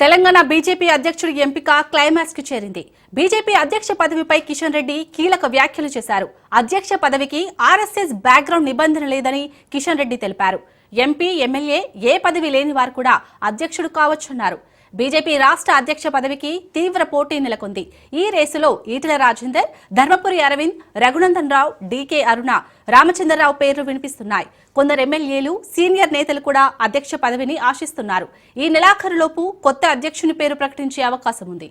Telangana BJP అధ్యక్షుడి ఎంపిక క్లైమాక్స్కు చేరింది. బీజేపీ అధ్యక్ష పదవిపై కిషన్ రెడ్డి కీలక వ్యాఖ్యలు చేశారు. అధ్యక్ష పదవికి ఆర్ఎస్ఎస్ బ్యాక్గ్రౌండ్ నిబంధన లేదని కిషన్ రెడ్డి తెలిపారు. ఎంపీ ఎమ్మెల్యే ఏ పదవి లేని వారు కూడా అధ్యక్షుడు కావచ్చన్నారు. బీజేపీ రాష్ట్ర అధ్యక్ష పదవికి తీవ్ర పోటీ నెలకొంది. ఈ రేసులో ఈటల రాజేందర్ ధర్మపురి అరవింద్ రఘునందన్ రావు డీకే అరుణ రామచంద్రరావు పేర్లు వినిపిస్తున్నాయి. కొందరు ఎమ్మెల్యేలు సీనియర్ నేతలు కూడా అధ్యక్ష పదవిని ఆశిస్తున్నారు. ఈ నెలాఖరులోపు కొత్త అధ్యక్షుని పేరు ప్రకటించే అవకాశం ఉంది.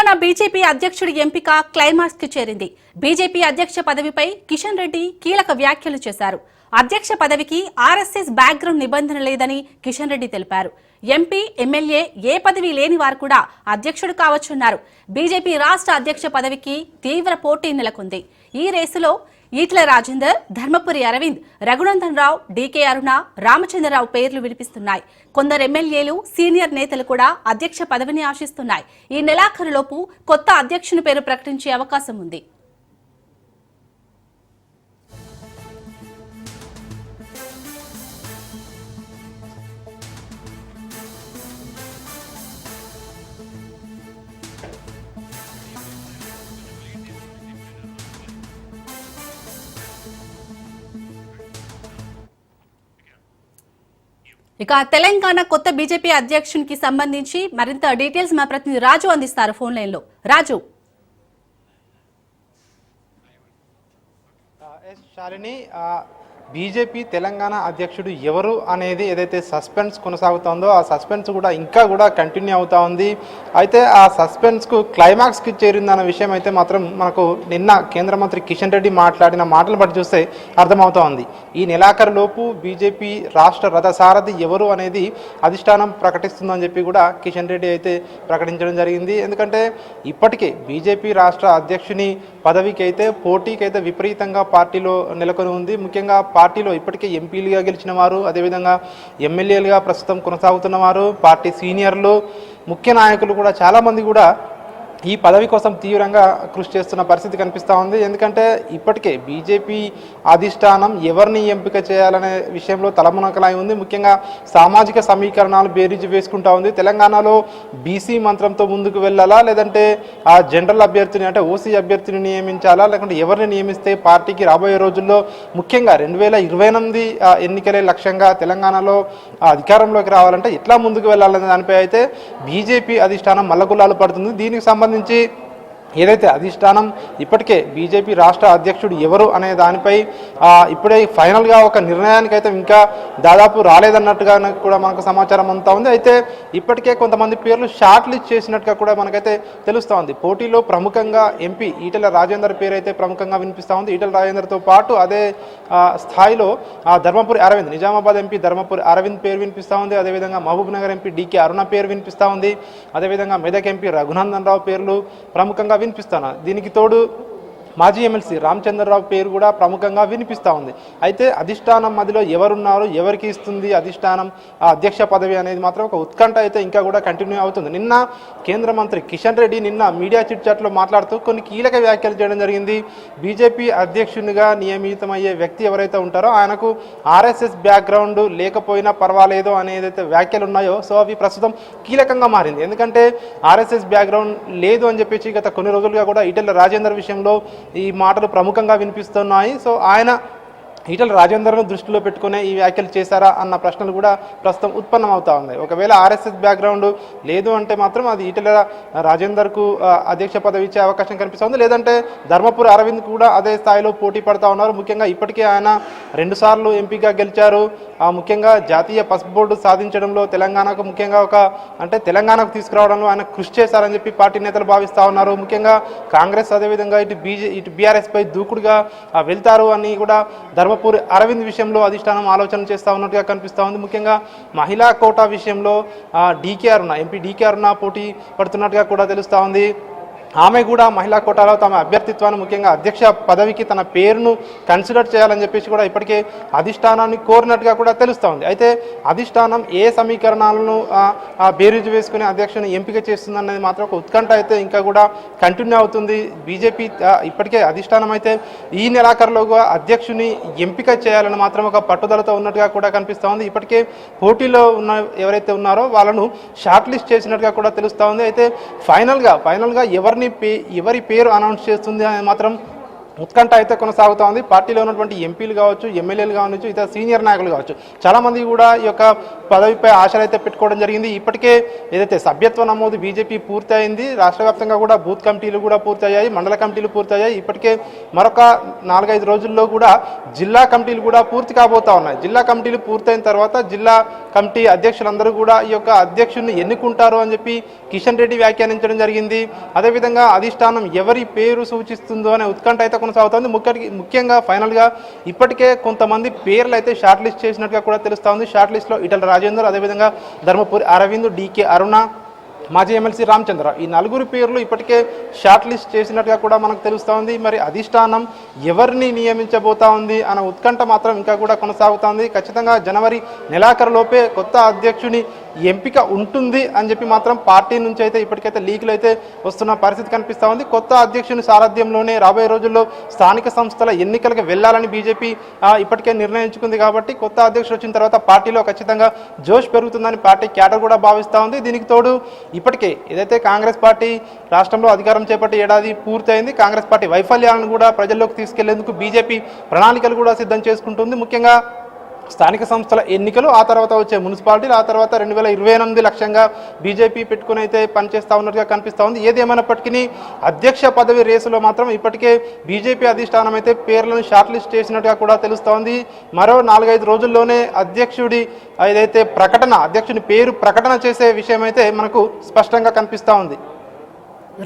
తెలంగాణ బీజేపీ అధ్యక్షుడి ఎంపిక క్లైమాక్స్కి చేరింది. బీజేపీ అధ్యక్ష పదవిపై కిషన్ రెడ్డి కీలక వ్యాఖ్యలు చేశారు. అధ్యక్ష పదవికి ఆర్ఎస్ఎస్ బ్యాక్గ్రౌండ్ నిబంధన లేదని కిషన్ రెడ్డి తెలిపారు. ఎంపీ ఎమ్మెల్యే ఏ పదవి లేని వారు కూడా అధ్యక్షుడు కావచ్చున్నారు. బీజేపీ రాష్ట్ర అధ్యక్ష పదవికి తీవ్ర పోటీ నెలకొంది. ఈ రేసులో ఈట్ల రాజేందర్ ధర్మపురి అరవింద్ రఘునందన్ రావు డీకే అరుణ రామచంద్రరావు పేర్లు వినిపిస్తున్నాయి. కొందరు ఎమ్మెల్యేలు సీనియర్ నేతలు కూడా అధ్యక్ష పదవిని ఆశిస్తున్నాయి. ఈ నెలాఖరులోపు కొత్త అధ్యక్షుని పేరు ప్రకటించే అవకాశం ఉంది. ఇక తెలంగాణ కొత్త బీజేపీ అధ్యక్షునికి సంబంధించి మరింత డీటెయిల్స్ మా ప్రతినిధి రాజు అందిస్తారు ఫోన్ లైన్లో రాజు శాలిని బీజేపీ తెలంగాణ అధ్యక్షుడు ఎవరు అనేది ఏదైతే సస్పెన్స్ కొనసాగుతోందో ఆ సస్పెన్స్ కూడా ఇంకా కూడా కంటిన్యూ అవుతా ఉంది. అయితే ఆ సస్పెన్స్కు క్లైమాక్స్కి చేరిందన్న విషయం అయితే మాత్రం మనకు నిన్న కేంద్ర మంత్రి కిషన్ రెడ్డి మాట్లాడిన మాటలు బట్టి చూస్తే అర్థమవుతా ఉంది. ఈ నెలాఖరులోపు బీజేపీ రాష్ట్ర రథసారథి ఎవరు అనేది అధిష్టానం ప్రకటిస్తుందని చెప్పి కూడా కిషన్ రెడ్డి అయితే ప్రకటించడం జరిగింది. ఎందుకంటే ఇప్పటికే బీజేపీ రాష్ట్ర అధ్యక్షుని పదవికి అయితే పోటీకి అయితే విపరీతంగా పార్టీలో నెలకొని ఉంది. ముఖ్యంగా పార్టీలో ఇప్పటికే ఎంపీలుగా గెలిచిన వారు అదేవిధంగా ఎమ్మెల్యేలుగా ప్రస్తుతం కొనసాగుతున్న వారు పార్టీ సీనియర్లు ముఖ్య నాయకులు కూడా చాలామంది కూడా ఈ పదవి కోసం తీవ్రంగా కృషి చేస్తున్న పరిస్థితి కనిపిస్తూ ఉంది. ఎందుకంటే ఇప్పటికే బీజేపీ అధిష్టానం ఎవరిని ఎంపిక చేయాలనే విషయంలో తలమునకలై ఉంది. ముఖ్యంగా సామాజిక సమీకరణాలు బేరీజు వేసుకుంటా ఉంది. తెలంగాణలో బీసీ మంత్రంతో ముందుకు వెళ్ళాలా? లేదంటే ఆ జనరల్ అభ్యర్థిని అంటే ఓసీ అభ్యర్థిని నియమించాలా? లేకుంటే ఎవరిని నియమిస్తే పార్టీకి రాబోయే రోజుల్లో ముఖ్యంగా రెండు వేల ఇరవై ఎనిమిది ఎన్నికలే లక్ష్యంగా తెలంగాణలో అధికారంలోకి రావాలంటే ఎట్లా ముందుకు వెళ్ళాలనే దానిపై అయితే బీజేపీ అధిష్టానం మల్లగుల్లాలు పడుతుంది. దీనికి సంబంధించి సంబంధించి ఏదైతే అధిష్టానం ఇప్పటికే బీజేపీ రాష్ట్ర అధ్యక్షుడు ఎవరు అనే దానిపై ఇప్పుడే ఫైనల్గా ఒక నిర్ణయానికి అయితే ఇంకా దాదాపు రాలేదన్నట్టుగా కూడా మనకు సమాచారం అంతా ఉంది. అయితే ఇప్పటికే కొంతమంది పేర్లు షార్ట్ లిస్ట్ చేసినట్టుగా కూడా మనకైతే తెలుస్తూ ఉంది. పోటీలో ప్రముఖంగా ఎంపీ ఈటెల రాజేందర్ పేరు అయితే ప్రముఖంగా వినిపిస్తూ ఉంది. ఈటెల రాజేందర్తో పాటు అదే స్థాయిలో ధర్మపురి అరవింద్ నిజామాబాద్ ఎంపీ ధర్మపురి అరవింద్ పేరు వినిపిస్తూ ఉంది. అదేవిధంగా Mahabubnagar MP DK Aruna పేరు వినిపిస్తూ ఉంది. అదేవిధంగా మెదక్ ఎంపీ రఘునందన్ రావు పేర్లు ప్రముఖంగా వినిపిస్తాను దీనికి తోడు మాజీ ఎమ్మెల్సీ రామచంద్రరావు పేరు కూడా ప్రముఖంగా వినిపిస్తూ ఉంది. అయితే అధిష్టానం మధ్యలో ఎవరున్నారు ఎవరికి ఇస్తుంది అధిష్టానం ఆ అధ్యక్ష పదవి అనేది మాత్రం ఒక ఉత్కంఠ అయితే ఇంకా కూడా కంటిన్యూ అవుతుంది. నిన్న కేంద్ర మంత్రి కిషన్ రెడ్డి నిన్న మీడియా చిట్చాట్లో మాట్లాడుతూ కొన్ని కీలక వ్యాఖ్యలు చేయడం జరిగింది. బీజేపీ అధ్యక్షునిగా నియమితమయ్యే వ్యక్తి ఎవరైతే ఉంటారో ఆయనకు ఆర్ఎస్ఎస్ బ్యాక్గ్రౌండ్ లేకపోయినా పర్వాలేదు అనేదైతే వ్యాఖ్యలు ఉన్నాయో సో అవి ప్రస్తుతం కీలకంగా మారింది. ఎందుకంటే ఆర్ఎస్ఎస్ బ్యాక్గ్రౌండ్ లేదు అని చెప్పేసి గత కొన్ని రోజులుగా కూడా ఈటెల రాజేందర్ విషయంలో ఈ మాటలు ప్రముఖంగా వినిపిస్తున్నాయి. సో ఆయన ఈటల రాజేందర్ను దృష్టిలో పెట్టుకునే ఈ వ్యాఖ్యలు చేశారా అన్న ప్రశ్నలు కూడా ప్రస్తుతం ఉత్పన్నం అవుతా ఉన్నాయి. ఒకవేళ ఆర్ఎస్ఎస్ బ్యాక్గ్రౌండ్ లేదు అంటే మాత్రం అది ఈటల రాజేందర్కు అధ్యక్ష పదవి ఇచ్చే అవకాశం కనిపిస్తుంది. లేదంటే ధర్మపురి అరవింద్ కూడా అదే స్థాయిలో పోటీ పడతా ఉన్నారు. ముఖ్యంగా ఇప్పటికే ఆయన రెండుసార్లు ఎంపీగా గెలిచారు. ఆ, ముఖ్యంగా జాతీయ పస్ బోర్డు సాధించడంలో తెలంగాణకు ముఖ్యంగా ఒక అంటే తెలంగాణకు తీసుకురావడంలో ఆయన కృషి చేశారని చెప్పి పార్టీ నేతలు భావిస్తూ ఉన్నారు. ముఖ్యంగా కాంగ్రెస్ అదేవిధంగా ఇటు బీజే ఇటు బీఆర్ఎస్పై దూకుడుగా వెళ్తారు అని కూడా ధర్మపురి అరవింద్ విషయంలో అధిష్టానం ఆలోచన చేస్తూ ఉన్నట్టుగా కనిపిస్తూ ఉంది. ముఖ్యంగా మహిళా కోటా విషయంలో D K Aruna MP D K Aruna పోటీ పడుతున్నట్టుగా కూడా తెలుస్తూ ఉంది. ఆమె కూడా మహిళా కోటాలో తమ అభ్యర్థిత్వాన్ని ముఖ్యంగా అధ్యక్ష పదవికి తన పేరును కన్సిడర్ చేయాలని చెప్పేసి కూడా ఇప్పటికే అధిష్టానాన్ని కోరినట్టుగా కూడా తెలుస్తూ ఉంది. అయితే అధిష్టానం ఏ సమీకరణాలను బేరీజు వేసుకుని అధ్యక్షుని ఎంపిక చేస్తుందన్నది మాత్రం ఒక ఉత్కంఠ అయితే ఇంకా కూడా కంటిన్యూ అవుతుంది. బీజేపీ ఇప్పటికే అధిష్టానం అయితే ఈ నెలాఖరులోగా అధ్యక్షుని ఎంపిక చేయాలని మాత్రం ఒక పట్టుదలతో ఉన్నట్టుగా కూడా కనిపిస్తూ ఉంది. ఇప్పటికే పోటీలో ఉన్న ఎవరైతే ఉన్నారో వాళ్ళను షార్ట్ లిస్ట్ చేసినట్టుగా కూడా తెలుస్తూ ఉంది. అయితే ఫైనల్గా ఫైనల్గా ఎవరిని పే ఎవరి పేరు అనౌన్స్ చేస్తుంది అనేది మాత్రం ఉత్కంఠ అయితే కొనసాగుతూ ఉంది. పార్టీలో ఉన్నటువంటి ఎంపీలు కావచ్చు ఎమ్మెల్యేలు కావచ్చు ఇతర సీనియర్ నాయకులు కావచ్చు చాలామంది కూడా ఈ యొక్క పదవిపై ఆశలు అయితే పెట్టుకోవడం జరిగింది. ఇప్పటికే ఏదైతే సభ్యత్వ నమోదు బీజేపీ పూర్తయింది రాష్ట్ర వ్యాప్తంగా కూడా బూత్ కమిటీలు కూడా పూర్తయ్యాయి మండల కమిటీలు పూర్తయ్యాయి. ఇప్పటికే మరొక నాలుగైదు రోజుల్లో కూడా జిల్లా కమిటీలు కూడా పూర్తి కాబోతా ఉన్నాయి. జిల్లా కమిటీలు పూర్తయిన తర్వాత జిల్లా కమిటీ అధ్యక్షులందరూ కూడా ఈ యొక్క అధ్యక్షుడిని ఎన్నుకుంటారు అని చెప్పి కిషన్ రెడ్డి వ్యాఖ్యానించడం జరిగింది. అదేవిధంగా అధిష్టానం ఎవరి పేరు సూచిస్తుందో అనే ఉత్కంఠ అయితే కొనసాగుతోంది ముఖ్య ముఖ్యంగా ఫైనల్గా ఇప్పటికే కొంతమంది పేర్లు అయితే షార్ట్ లిస్ట్ చేసినట్టుగా కూడా తెలుస్తోంది షార్ట్ లిస్ట్లో ఇటల రాజేందర్ అదేవిధంగా ధర్మపురి అరవింద్ డీకే అరుణ మాజీ ఎమ్మెల్సీ రామచంద్ర. ఈ నలుగురు పేర్లు ఇప్పటికే షార్ట్ లిస్ట్ చేసినట్టుగా కూడా మనకు తెలుస్తూ ఉంది. మరి అధిష్టానం ఎవరిని నియమించబోతా ఉంది అన్న ఉత్కంఠ మాత్రం ఇంకా కూడా కొనసాగుతోంది ఖచ్చితంగా జనవరి నెలాఖరులోపే కొత్త అధ్యక్షుని ఎంపిక ఉంటుంది అని చెప్పి మాత్రం పార్టీ నుంచి అయితే ఇప్పటికైతే లీకులు అయితే వస్తున్న పరిస్థితి కనిపిస్తూ ఉంది. కొత్త అధ్యక్షుని సారథ్యంలోనే రాబోయే రోజుల్లో స్థానిక సంస్థల ఎన్నికలకు వెళ్ళాలని బీజేపీ ఇప్పటికే నిర్ణయించుకుంది కాబట్టి కొత్త అధ్యక్షుడు వచ్చిన తర్వాత పార్టీలో ఖచ్చితంగా జోష్ పెరుగుతుందని పార్టీ క్యాడర్ కూడా భావిస్తూ ఉంది. దీనికి తోడు ఇప్పటికే ఏదైతే కాంగ్రెస్ పార్టీ రాష్ట్రంలో అధికారం చేపట్టి ఏడాది పూర్తయింది కాంగ్రెస్ పార్టీ వైఫల్యాలను కూడా ప్రజల్లోకి తీసుకెళ్ళేందుకు బీజేపీ ప్రణాళికలు కూడా సిద్ధం చేసుకుంటుంది. ముఖ్యంగా స్థానిక సంస్థల ఎన్నికలు ఆ తర్వాత వచ్చే మున్సిపాలిటీలు ఆ తర్వాత రెండు వేల ఇరవై ఎనిమిది లక్ష్యంగా బీజేపీ పెట్టుకుని అయితే పనిచేస్తూ ఉన్నట్టుగా కనిపిస్తూ ఉంది. ఏది ఏమైనప్పటికీ అధ్యక్ష పదవి రేసులో మాత్రం ఇప్పటికే బీజేపీ అధిష్టానం అయితే పేర్లను షార్ట్ లిస్ట్ చేసినట్టుగా కూడా తెలుస్తోంది మరో నాలుగైదు రోజుల్లోనే అధ్యక్షుడి ఏదైతే ప్రకటన అధ్యక్షుని పేరు ప్రకటన చేసే విషయం అయితే మనకు స్పష్టంగా కనిపిస్తూ ఉంది.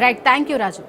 Right thank you Raju